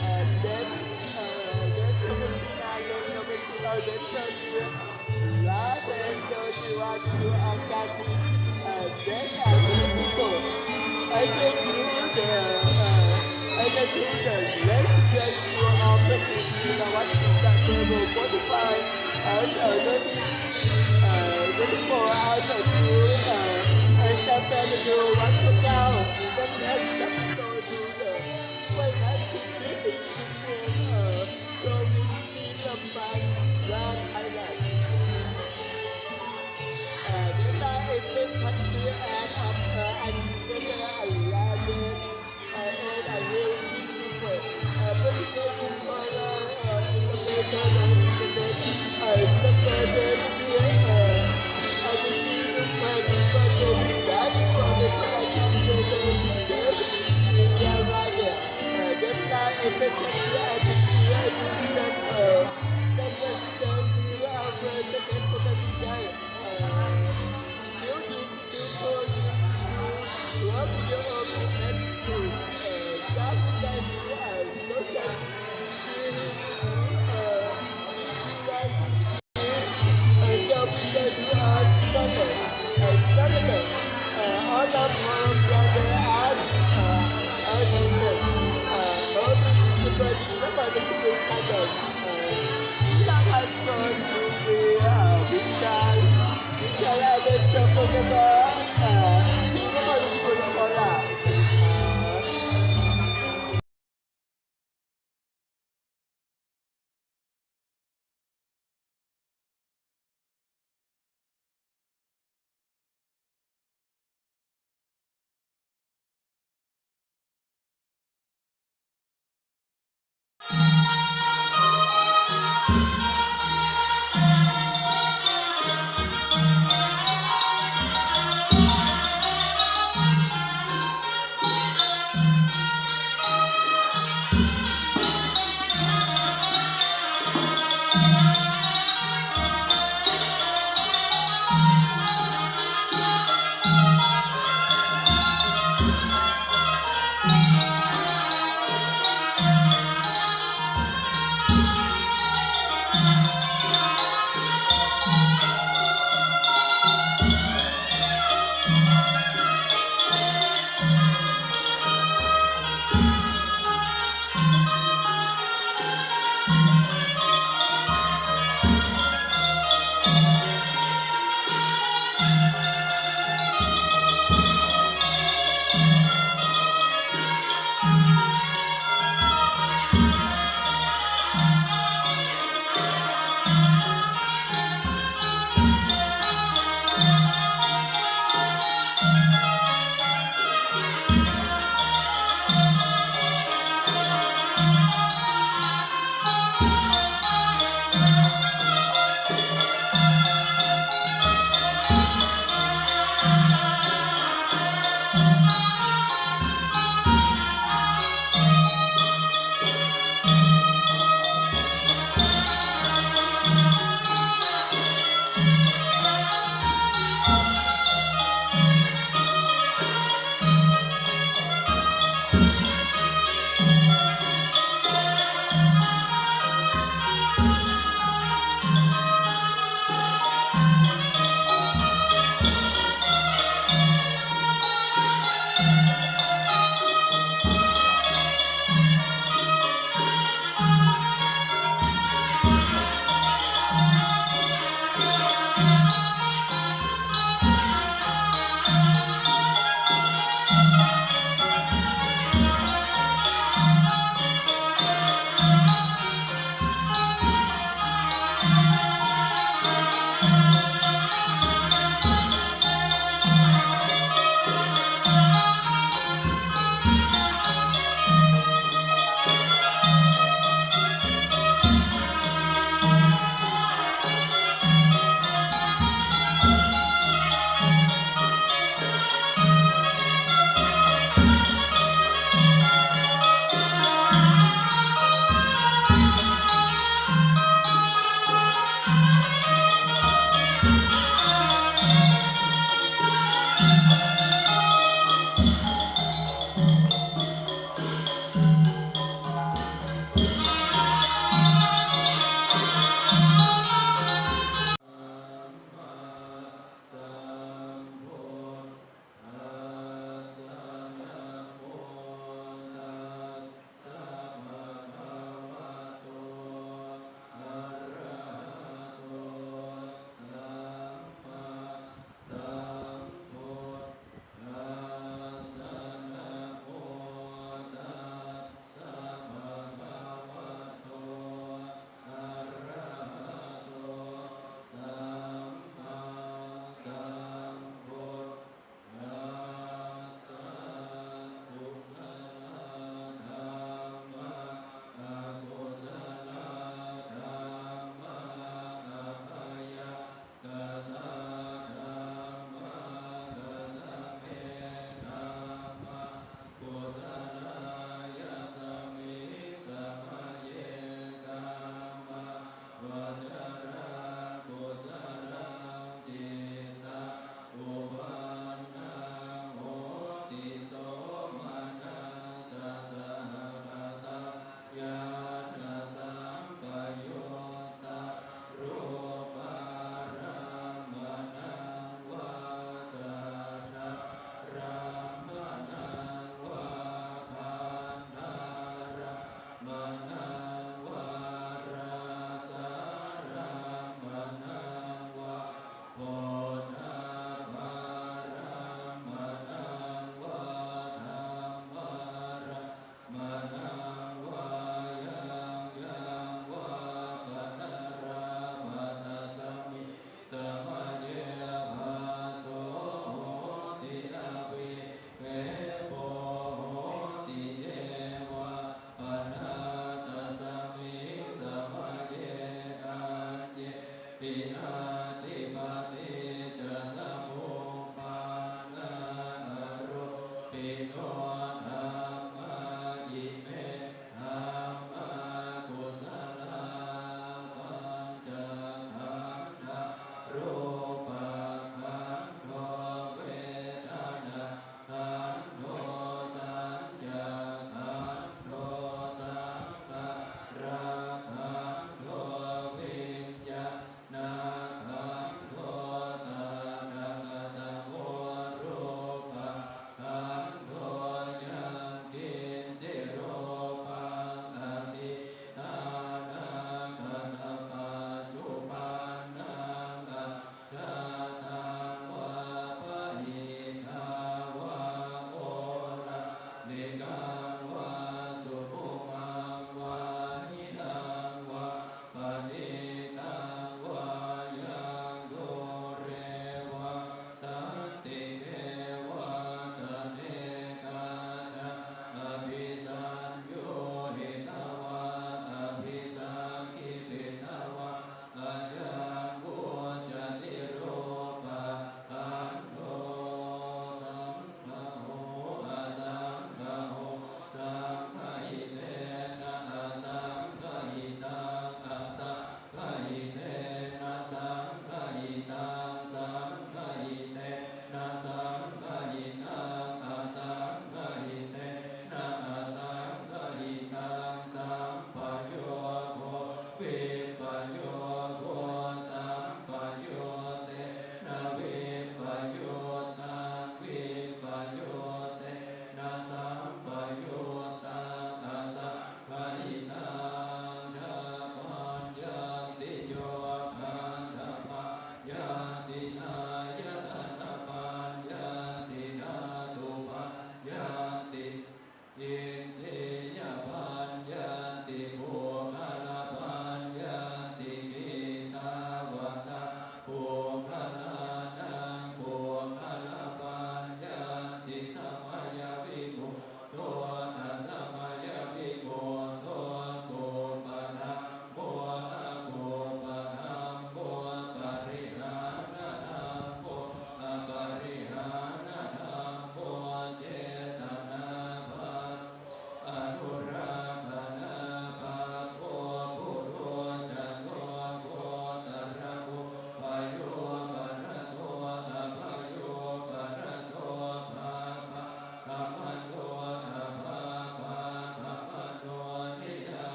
I for you, the you, I and then uh, then pinalo na may pinalo sa niya lahat who want to ang kasi and then ang dito I can hear the uh, I can hear the let's get you off the you know what is that table Spotify and uh, then uh, then for out of you uh, step down the door one to down then next episode cũng ở community tầm bang Grand Island. Uh, đến đây em xin thánh kia and of uh, anh cái I love you uh, and I will be people. Uh, bây giờ chúng tôi là ở Indonesia và Indonesia ở sắp tới đến kia ở Yeah. All of our brother বেশি পরীক্ষা দেয় সাহায্য বিশাল বিশাল সকলকে